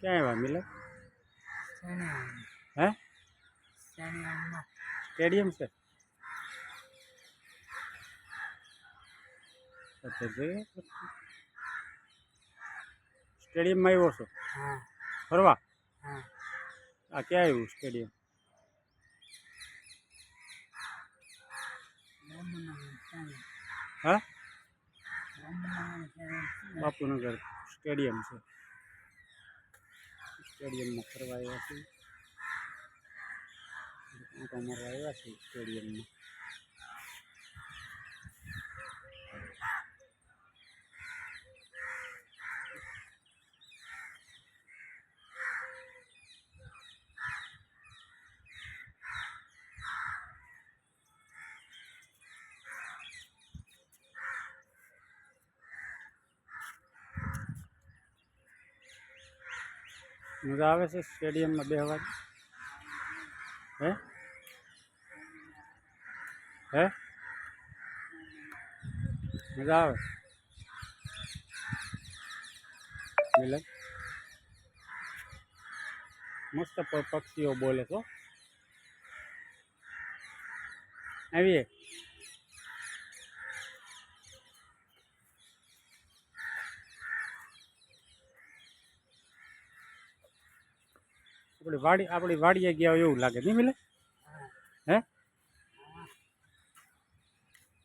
ક્યાં આવ્યા મિલન? હે? સ્ટેડિયમ છે? સ્ટેડિયમમાં આવ્યો છો? હા. ફરવા? હા. આ ક્યાં આવ્યું સ્ટેડિયમ? હા? બાપુનગર સ્ટેડિયમ છે. સ્ટેડિયમમાં ફરવા આવ્યા છીએ. આંટો મારવા આવ્યા છીએ સ્ટેડિયમમાં. મજા આવે છે સ્ટેડિયમમાં બેહવાની હે હે મજા આવે મિલન મસ્ત પ- પક્ષીઓ બોલે છો આવીએ આપણી વાડી આપણી વાડીએ ગયા હોય એવું લાગે નહીં મિલે હે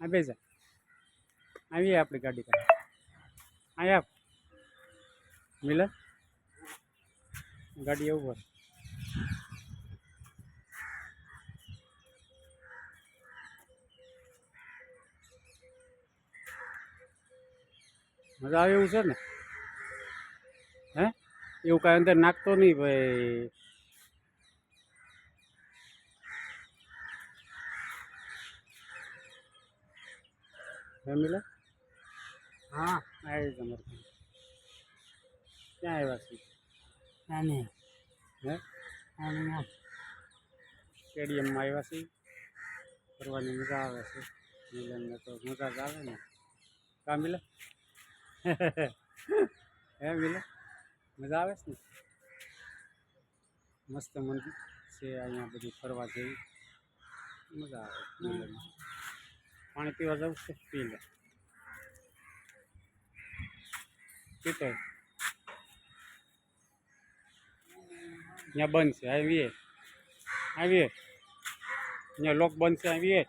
આ બે જા આવીએ આપણી ગાડી પાસે અહીંયા મિલે ગાડી એવું હોય મજા આવે એવું છે ને હે એવું કાંઈ અંદર નાખતો નહીં ભાઈ ફેમિલી? હા આવી તમારે ક્યાં આવ્યા છે? અને હે? અને સ્ટેડિયમમાં આવ્યા છે? ફરવાની મજા આવે છે. મિલનને તો મજા જ આવે ને. કા મિલે હે મિલે મજા આવે છે ને? મસ્ત મંદિર છે અહીંયા બધી ફરવા જેવી. મજા આવે મિલન પાણી પીવા જવું છે, પી લે. પીતો. ત્યાં બંધ છે, આવીએ. આવીએ. ત્યાં લોક બંધ છે, આવીએ.